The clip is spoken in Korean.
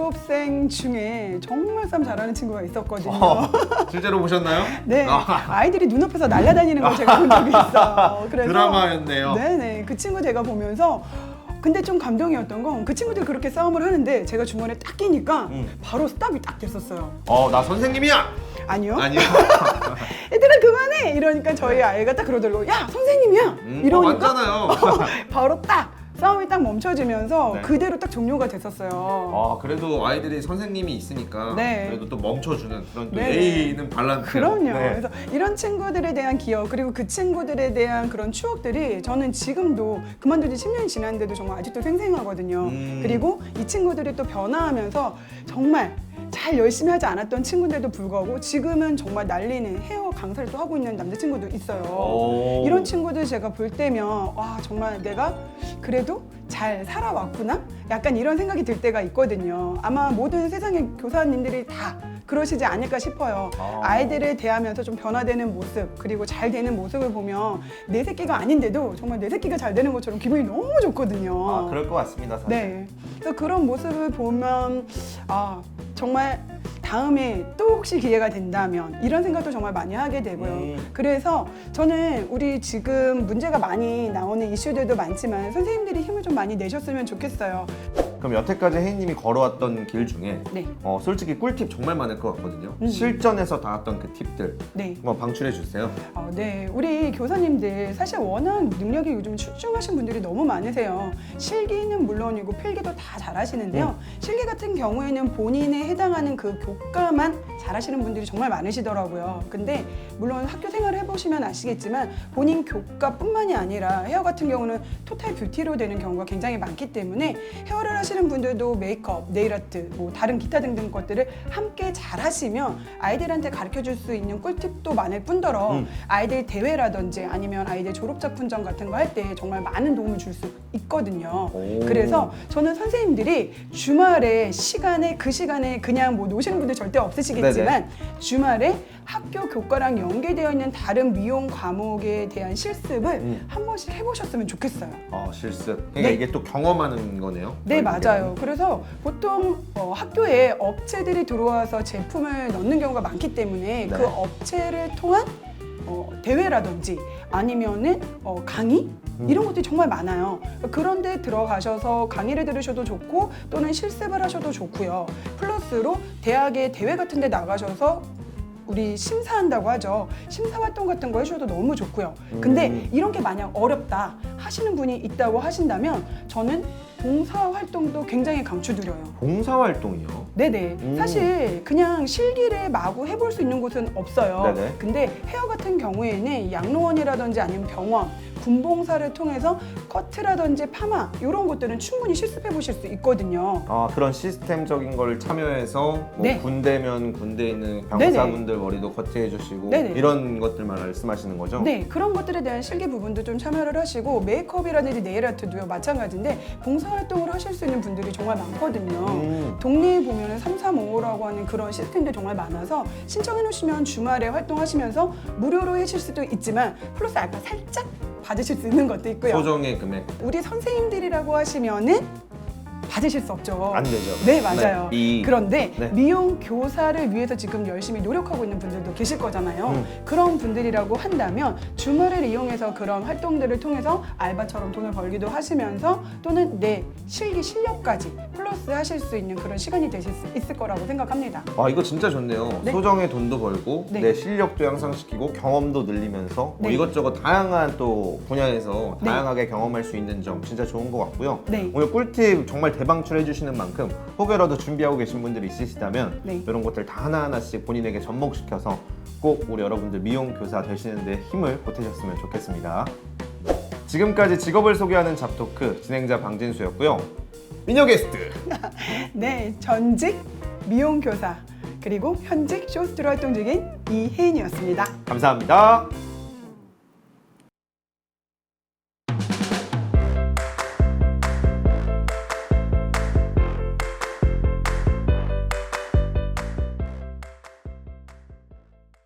졸업생 중에 정말 싸움 잘하는 친구가 있었거든요. 어, 실제로 보셨나요? 네, 아, 아이들이 눈앞에서 날아다니는 걸 제가 본 적이 있어요. 그래서 드라마였네요. 네네, 그 친구 제가 보면서 근데 좀 감동이었던 건 그 친구들이 그렇게 싸움을 하는데 제가 중간에 딱 끼니까 음. 바로 스탑이 딱 됐었어요. 어, 나 선생님이야. 아니요. 아니요. 얘들아 그만해 이러니까 저희 아이가 딱 그러더라고. 야 선생님이야. 음, 이러니까 어, 맞잖아요. 바로 딱 싸움이 딱 멈춰지면서 네. 그대로 딱 종료가 됐었어요. 아, 그래도 아이들이 선생님이 있으니까 네. 그래도 또 멈춰주는 그런 또 네. 예의는 발란해요. 그럼요. 네. 그래서 이런 친구들에 대한 기억 그리고 그 친구들에 대한 그런 추억들이 저는 지금도 그만둔 지 10년이 지났는데도 정말 아직도 생생하거든요. 음. 그리고 이 친구들이 또 변화하면서 정말 잘 열심히 하지 않았던 친구인데도 불구하고 지금은 정말 날리는 헤어 강사를 또 하고 있는 남자친구도 있어요. 오. 이런 친구들 제가 볼 때면 와 정말 내가 그래도 잘 살아왔구나 약간 이런 생각이 들 때가 있거든요 아마 모든 세상의 교사님들이 다 그러시지 않을까 싶어요 아. 아이들을 대하면서 좀 변화되는 모습 그리고 잘 되는 모습을 보면 내 새끼가 아닌데도 정말 내 새끼가 잘 되는 것처럼 기분이 너무 좋거든요 아, 그럴 것 같습니다, 사실. 네. 그래서 그런 모습을 보면 아 정말 다음에 또 혹시 기회가 된다면 이런 생각도 정말 많이 하게 되고요. 음. 그래서 저는 우리 지금 문제가 많이 나오는 이슈들도 많지만 선생님들이 힘을 좀 많이 내셨으면 좋겠어요. 그럼 여태까지 혜인님이 걸어왔던 길 중에 네. 어, 솔직히 꿀팁 정말 많을 것 같거든요. 음. 실전에서 닿았던 그 팁들 네. 한번 방출해 주세요. 어, 네, 우리 교사님들 사실 워낙 능력이 요즘 출중하신 분들이 너무 많으세요. 실기는 물론이고 필기도 다 잘하시는데요. 실기 같은 경우에는 본인에 해당하는 그 교과만 잘하시는 분들이 정말 많으시더라고요. 근데 물론 학교 생활을 해보시면 아시겠지만 본인 교과뿐만이 아니라 헤어 같은 경우는 토탈 뷰티로 되는 경우가 굉장히 많기 때문에 헤어를 하시는 분들도 메이크업, 네일 아트, 뭐 다른 기타 등등 것들을 함께 잘 하시면 아이들한테 가르쳐 줄 수 있는 꿀팁도 많을 뿐더러 음. 아이들 대회라든지 아니면 아이들 졸업 작품전 같은 거 할 때 정말 많은 도움을 줄 수 있거든요. 오. 그래서 저는 선생님들이 주말에 시간에 그 시간에 그냥 뭐 노시는 분들 절대 없으시겠지만 주말에 학교 교과랑 연계되어 있는 다른 미용 과목에 대한 실습을 음. 한 번씩 해보셨으면 좋겠어요. 어, 실습. 그러니까 네. 이게 또 경험하는 거네요. 네 결국에는. 맞아요. 그래서 보통 어, 학교에 업체들이 들어와서 제품을 넣는 경우가 많기 때문에 네. 그 업체를 통한 어, 대회라든지 아니면은 어, 강의 음. 이런 것들이 정말 많아요. 그런데 들어가셔서 강의를 들으셔도 좋고 또는 실습을 하셔도 좋고요. 플러스로 대학의 대회 같은 데 나가셔서 우리 심사한다고 하죠. 심사 활동 같은 거 해주셔도 너무 좋고요. 근데 음. 이런 게 만약 어렵다 하시는 분이 있다고 하신다면 저는 봉사 활동도 굉장히 강추드려요. 봉사 활동이요. 네네. 음. 사실 그냥 실기를 마구 해볼 수 있는 곳은 없어요. 네네. 근데 헤어 같은 경우에는 양로원이라든지 아니면 병원, 군봉사를 통해서 커트라든지 파마 이런 것들은 충분히 실습해 보실 수 있거든요. 아 그런 시스템적인 걸 참여해서 뭐 네. 군대면 군대에 있는 병사분들 머리도 커트해 주시고 네네. 이런 것들만 말씀하시는 거죠? 네, 그런 것들에 대한 실기 부분도 좀 참여를 하시고 메이크업이라든지 네일 아트도요 마찬가지인데 봉사 활동을 하실 수 있는 분들이 정말 많거든요. 음. 동네에 보면 3355라고 하는 그런 시스템들 정말 많아서 신청해 놓으시면 주말에 활동하시면서 무료로 하실 수도 있지만 플러스 알파 살짝 받으실 수 있는 것도 있고요. 소정의 금액 우리 선생님들이라고 하시면은 받으실 수 없죠. 안 되죠. 네, 맞아요. 네, 이- 그런데 네. 미용 교사를 위해서 지금 열심히 노력하고 있는 분들도 계실 거잖아요. 음. 그런 분들이라고 한다면 주말을 이용해서 그런 활동들을 통해서 알바처럼 돈을 벌기도 하시면서 또는 내 실기 실력까지 플러스 하실 수 있는 그런 시간이 되실 수 있을 거라고 생각합니다. 아 이거 진짜 좋네요. 네. 소정의 돈도 벌고 네. 내 실력도 향상시키고 경험도 늘리면서 뭐 네. 이것저것 다양한 또 분야에서 네. 다양하게 경험할 수 있는 점 진짜 좋은 것 같고요. 네. 오늘 꿀팁 정말 대방출해 주시는 만큼 혹여라도 준비하고 계신 분들이 있으시다면 네. 이런 것들 다 하나하나씩 본인에게 접목시켜서 꼭 우리 여러분들 미용 교사 되시는 데 힘을 보태셨으면 좋겠습니다. 지금까지 직업을 소개하는 잡토크 진행자 방진수였고요. 미녀 게스트 네, 전직 미용 교사 그리고 현직 쇼스트로 활동 중인 이혜인이었습니다. 감사합니다.